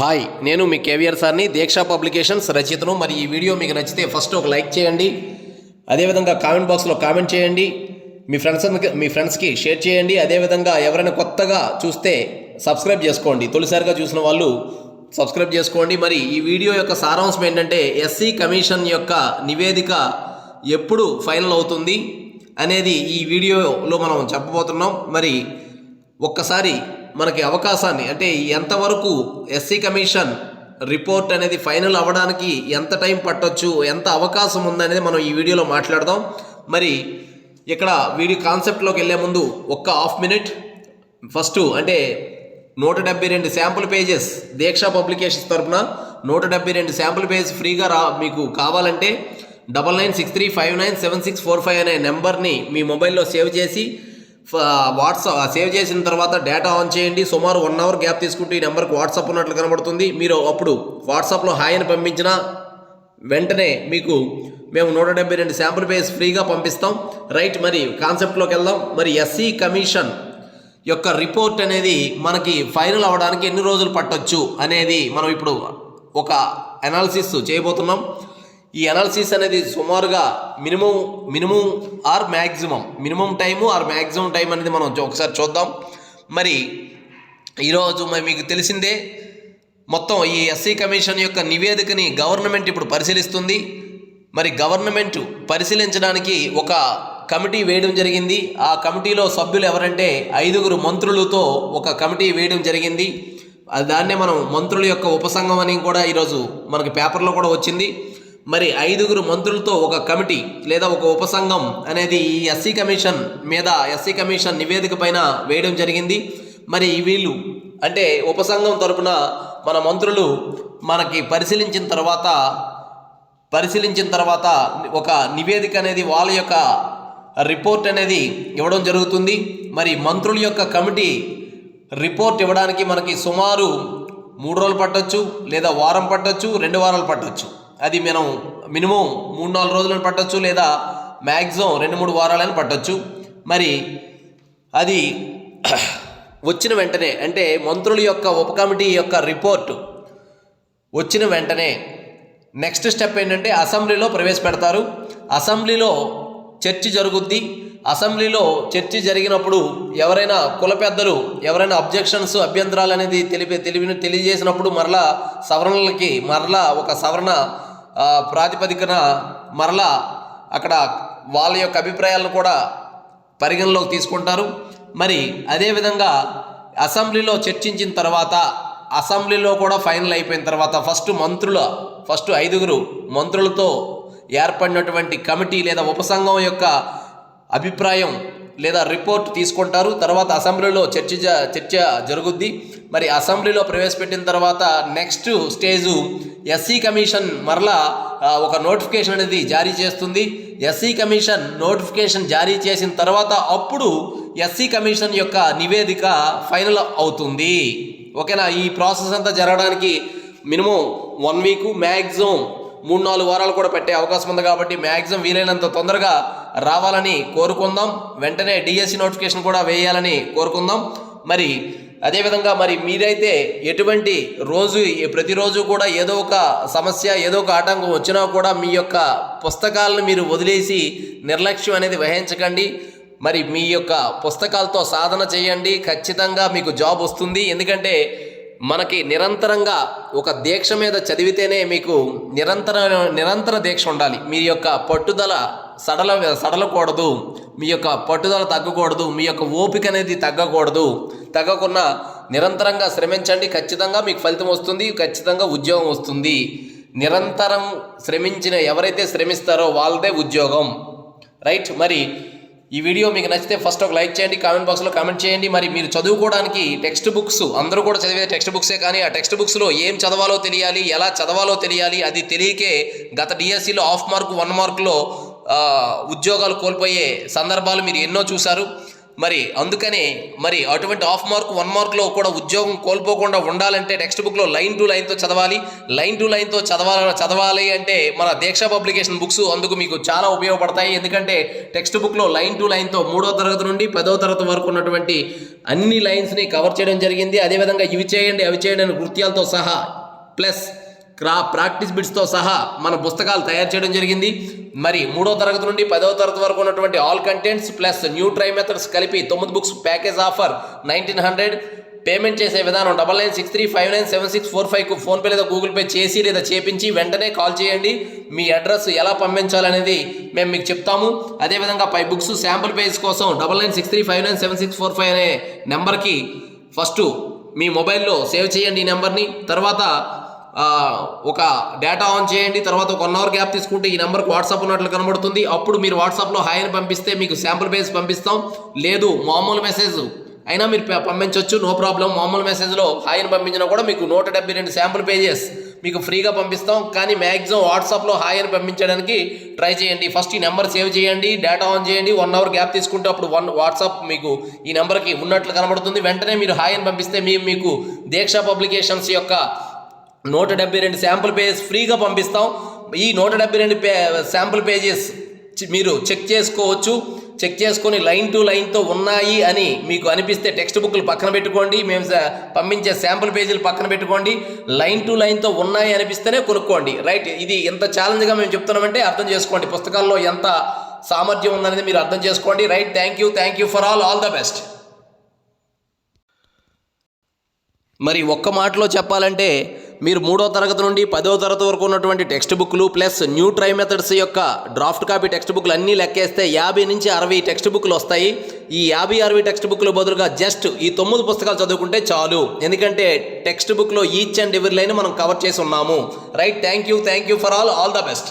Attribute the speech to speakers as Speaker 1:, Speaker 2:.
Speaker 1: Hi నేను మీ కేవీఆర్ సార్ని దీక్షా publications రచయితను. మరి ఈ వీడియో మీకు నచ్చితే ఫస్ట్ ఒక లైక్ చేయండి. అదేవిధంగా కామెంట్ బాక్స్లో కామెంట్ చేయండి. మీ ఫ్రెండ్స్ మీ ఫ్రెండ్స్కి షేర్ చేయండి. అదేవిధంగా ఎవరైనా కొత్తగా చూస్తే సబ్స్క్రైబ్ చేసుకోండి. తొలిసారిగా చూసిన వాళ్ళు సబ్స్క్రైబ్ చేసుకోండి. మరి ఈ వీడియో యొక్క సారాంశం ఏంటంటే ఎస్సీ కమిషన్ యొక్క నివేదిక ఎప్పుడు ఫైనల్ అవుతుంది అనేది ఈ వీడియోలో మనం చెప్పబోతున్నాం. మరి ఒక్కసారి మనకి అవకాశాన్ని అంటే ఎంతవరకు ఎస్సీ కమిషన్ రిపోర్ట్ అనేది ఫైనల్ అవ్వడానికి ఎంత టైం పట్టొచ్చు ఎంత అవకాశం ఉందనేది మనం ఈ వీడియోలో మాట్లాడదాం. మరి ఇక్కడ వీడియో కాన్సెప్ట్లోకి వెళ్ళే ముందు ఒక్క హాఫ్ మినిట్. ఫస్ట్ అంటే నూట డెబ్బై రెండు శాంపుల్ పేజెస్ దీక్ష పబ్లికేషన్స్ తరపున నూట డెబ్బై రెండు శాంపుల్ పేజెస్ ఫ్రీగా రా మీకు కావాలంటే double nine six three five nine seven six four five అనే నెంబర్ని మీ మొబైల్లో సేవ్ చేసి వాట్సాప్ సేవ్ చేసిన తర్వాత డేటా ఆన్ చేయండి. సుమారు వన్ అవర్ గ్యాప్ తీసుకుంటూ ఈ నెంబర్కి వాట్సాప్ ఉన్నట్లు కనబడుతుంది. మీరు అప్పుడు వాట్సాప్లో హాయ్ అని పంపించిన వెంటనే మీకు మేము నూట డెబ్బై రెండు శాంపుల్ పేస్ ఫ్రీగా పంపిస్తాం. రైట్ మరి కాన్సెప్ట్లోకి వెళ్దాం. మరి ఎస్సీ కమిషన్ యొక్క రిపోర్ట్ అనేది మనకి ఫైనల్ అవ్వడానికి ఎన్ని రోజులు పట్టొచ్చు అనేది మనం ఇప్పుడు ఒక అనాలిసిస్ చేయబోతున్నాం. ఈ అనాలిసిస్ అనేది సుమారుగా minimum minimum or maximum minimum time or maximum time అనేది మనం ఒకసారి చూద్దాం. మరి ఈరోజు మరి మీకు తెలిసిందే మొత్తం ఈ ఎస్సీ కమిషన్ యొక్క నివేదికని గవర్నమెంట్ ఇప్పుడు పరిశీలిస్తుంది. మరి గవర్నమెంట్ పరిశీలించడానికి ఒక కమిటీ వేయడం జరిగింది. ఆ కమిటీలో సభ్యులు ఎవరంటే ఐదుగురు మంత్రులతో ఒక కమిటీ వేయడం జరిగింది. దాన్నే మనం మంత్రుల యొక్క ఉపసంఘం అని కూడా ఈరోజు మనకి పేపర్లో కూడా వచ్చింది. మరి ఐదుగురు మంత్రులతో ఒక కమిటీ లేదా ఒక ఉపసంఘం అనేది ఈ ఎస్సీ కమిషన్ మీద ఎస్సీ కమిషన్ నివేదిక పైన వేయడం జరిగింది. మరి వీళ్ళు అంటే ఉపసంఘం తరపున మన మంత్రులు మనకి పరిశీలించిన తర్వాత పరిశీలించిన తర్వాత ఒక నివేదిక అనేది వాళ్ళ యొక్క రిపోర్ట్ అనేది ఇవ్వడం జరుగుతుంది. మరి మంత్రుల యొక్క కమిటీ రిపోర్ట్ ఇవ్వడానికి మనకి సుమారు మూడు రోజులు పట్టొచ్చు లేదా వారం పట్టొచ్చు రెండు వారాలు పట్టొచ్చు. అది మనం మినిమం మూడు నాలుగు రోజులను పట్టచ్చు లేదా మ్యాక్సిమం రెండు మూడు వారాలను పట్టచ్చు. మరి అది వచ్చిన వెంటనే అంటే మంత్రుల యొక్క ఉప కమిటీ యొక్క రిపోర్టు వచ్చిన వెంటనే నెక్స్ట్ స్టెప్ ఏంటంటే అసెంబ్లీలో ప్రవేశపెడతారు. అసెంబ్లీలో చర్చ జరుగుద్ది. అసెంబ్లీలో చర్చ జరిగినప్పుడు ఎవరైనా కుల పెద్దలు ఎవరైనా అబ్జెక్షన్స్ అభ్యంతరాలు అనేది తెలిపి తెలివి తెలియజేసినప్పుడు మరలా సవరణలకి మరలా ఒక సవరణ ప్రాతిపదికన మరలా అక్కడ వాళ్ళ యొక్క అభిప్రాయాలను కూడా పరిగణలోకి తీసుకుంటారు. మరి అదేవిధంగా అసెంబ్లీలో చర్చించిన తర్వాత అసెంబ్లీలో కూడా ఫైనల్ అయిపోయిన తర్వాత ఫస్ట్ మంత్రుల ఫస్ట్ ఐదుగురు మంత్రులతో ఏర్పడినటువంటి కమిటీ లేదా ఉపసంఘం యొక్క అభిప్రాయం లేదా రిపోర్ట్ తీసుకుంటారు. తర్వాత అసెంబ్లీలో చర్చ చర్చ జరుగుద్ది. మరి అసెంబ్లీలో ప్రవేశపెట్టిన తర్వాత నెక్స్ట్ స్టేజు ఎస్సీ కమిషన్ మరలా ఒక నోటిఫికేషన్ అనేది జారీ చేస్తుంది. ఎస్సీ కమిషన్ నోటిఫికేషన్ జారీ చేసిన తర్వాత అప్పుడు ఎస్సీ కమిషన్ యొక్క నివేదిక ఫైనల్ అవుతుంది. ఓకేనా? ఈ ప్రాసెస్ అంతా జరగడానికి మినిమం వన్ వీక్ మ్యాక్సిమం మూడు నాలుగు వారాలు కూడా పెట్టే అవకాశం ఉంది కాబట్టి మ్యాక్సిమం వీలైనంత తొందరగా రావాలని కోరుకుందాం. వెంటనే డిఎస్సి నోటిఫికేషన్ కూడా వేయాలని కోరుకుందాం. మరి అదేవిధంగా మరి మీరైతే ఎటువంటి రోజు ప్రతిరోజు కూడా ఏదో ఒక సమస్య ఏదో ఒక ఆటంకం వచ్చినా కూడా మీ యొక్క పుస్తకాలను మీరు వదిలేసి నిర్లక్ష్యం అనేది వహించకండి. మరి మీ యొక్క పుస్తకాలతో సాధన చేయండి. ఖచ్చితంగా మీకు జాబ్ వస్తుంది. ఎందుకంటే మనకి నిరంతరంగా ఒక దీక్ష మీద చదివితేనే మీకు నిరంతర నిరంతర దీక్ష ఉండాలి. మీ యొక్క పట్టుదల సడల సడలకూడదు. మీ యొక్క పట్టుదల తగ్గకూడదు. మీ యొక్క ఓపిక అనేది తగ్గకూడదు. తగ్గకుండా నిరంతరంగా శ్రమించండి. ఖచ్చితంగా మీకు ఫలితం వస్తుంది. ఖచ్చితంగా ఉద్యోగం వస్తుంది. నిరంతరం శ్రమించిన ఎవరైతే శ్రమిస్తారో వాళ్ళదే ఉద్యోగం. రైట్? మరి ఈ వీడియో మీకు నచ్చితే ఫస్ట్ ఒక లైక్ చేయండి. కామెంట్ బాక్స్లో కామెంట్ చేయండి. మరి మీరు చదువుకోవడానికి టెక్స్ట్ బుక్స్ అందరూ కూడా చదివే టెక్స్ట్ బుక్సే కానీ ఆ టెక్స్ట్ బుక్స్లో ఏం చదవాలో తెలియాలి ఎలా చదవాలో తెలియాలి అది తెలియకే గత డిఎస్సిలో హాఫ్ మార్క్ వన్ మార్క్లో ఉద్యోగాలు కోల్పోయే సందర్భాలు మీరు ఎన్నో చూశారు. మరి అందుకనే మరి అటువంటి హాఫ్ మార్క్ వన్ మార్క్లో కూడా ఉద్యోగం కోల్పోకుండా ఉండాలంటే టెక్స్ట్ బుక్లో లైన్ టు లైన్తో చదవాలి. లైన్ టు లైన్తో చదవాలి చదవాలి అంటే మన దీక్ష పబ్లికేషన్ బుక్స్ అందుకు మీకు చాలా ఉపయోగపడతాయి. ఎందుకంటే టెక్స్ట్ బుక్లో లైన్ టు లైన్తో మూడో తరగతి నుండి పదో తరగతి వరకు ఉన్నటువంటి అన్ని లైన్స్ని కవర్ చేయడం జరిగింది. అదేవిధంగా ఇవి చేయండి అవి చేయండి అని వృత్యాలతో సహా ప్లస్ క్రా ప్రాక్టీస్ బిట్స్తో సహా మన పుస్తకాలు తయారు చేయడం జరిగింది. మరి మూడో తరగతి నుండి పదవ తరగతి వరకు ఉన్నటువంటి all contents plus new try methods కలిపి తొమ్మిది books package offer nineteen hundred payment చేసే విధానం double nine six three five nine seven six four ఫైవ్కు PhonePe లేదా గూగుల్ పే చేసి లేదా చేపించి వెంటనే కాల్ చేయండి. మీ అడ్రస్ ఎలా పంపించాలనేది మేము మీకు చెప్తాము. అదేవిధంగా పై బుక్స్ శాంపుల్ పేజ్ కోసం double nine six three five nine seven six four five అనే నెంబర్కి ఫస్ట్ మీ మొబైల్లో సేవ్ చేయండి ఈ నెంబర్ని తర్వాత ఒక డేటా ఆన్ చేయండి తర్వాత ఒక వన్ అవర్ గ్యాప్ తీసుకుంటే ఈ నెంబర్కి వాట్సాప్ ఉన్నట్లు కనబడుతుంది. అప్పుడు మీరు వాట్సాప్లో హాయ్ అని పంపిస్తే మీకు శాంపుల్ పేజ్ పంపిస్తాం. లేదు మామూలు మెసేజ్ అయినా మీరు పంపించవచ్చు నో ప్రాబ్లం మామూలు మెసేజ్లో హాయ్ అని పంపించినా కూడా మీకు నూట డెబ్బై రెండు శాంపుల్ పేజెస్ మీకు ఫ్రీగా పంపిస్తాం. కానీ మ్యాక్సిమం వాట్సాప్లో హాయ్ అని పంపించడానికి ట్రై చేయండి. ఫస్ట్ ఈ నెంబర్ సేవ్ చేయండి డేటా ఆన్ చేయండి వన్ అవర్ గ్యాప్ తీసుకుంటే అప్పుడు వన్ వాట్సాప్ మీకు ఈ నెంబర్కి ఉన్నట్లు కనబడుతుంది. వెంటనే మీరు హాయ్ అని పంపిస్తే మేము మీకు దీక్ష పబ్లికేషన్స్ యొక్క నూట డెబ్బై రెండు శాంపుల్ పేజెస్ ఫ్రీగా పంపిస్తాం. ఈ నూట డెబ్బై రెండు పే శాంపుల్ పేజెస్ మీరు చెక్ చేసుకోవచ్చు. చెక్ చేసుకొని లైన్ టు లైన్తో ఉన్నాయి అని మీకు అనిపిస్తే టెక్స్ట్ బుక్లు పక్కన పెట్టుకోండి. మేము పంపించే శాంపుల్ పేజీలు పక్కన పెట్టుకోండి. లైన్ టు లైన్తో ఉన్నాయి అనిపిస్తేనే కొనుక్కోండి. రైట్? ఇది ఎంత ఛాలెంజ్గా మేము చెప్తున్నామంటే అర్థం చేసుకోండి. పుస్తకాల్లో ఎంత సామర్థ్యం ఉందనేది మీరు అర్థం చేసుకోండి. Right? Thank you. Thank you for all. All the best. మరి ఒక్క మాటలో చెప్పాలంటే మీరు మూడో తరగతి నుండి పదో తరగతి వరకు ఉన్నటువంటి టెక్స్ట్ బుక్లు ప్లస్ న్యూ ట్రై మెథడ్స్ యొక్క డ్రాఫ్ట్ కాపీ టెక్స్ట్ బుక్లు అన్నీ లెక్కేస్తే యాభై నుంచి అరవై టెక్స్ట్ బుక్లు వస్తాయి. ఈ యాభై అరవై టెక్స్ట్ బుక్లు బదులుగా జస్ట్ ఈ తొమ్మిది పుస్తకాలు చదువుకుంటే చాలు. ఎందుకంటే టెక్స్ట్ బుక్లో ఈచ్ అండ్ ఎవరి లైన్ మనం కవర్ చేసి ఉన్నాము. Right thank you thank you for all all the best.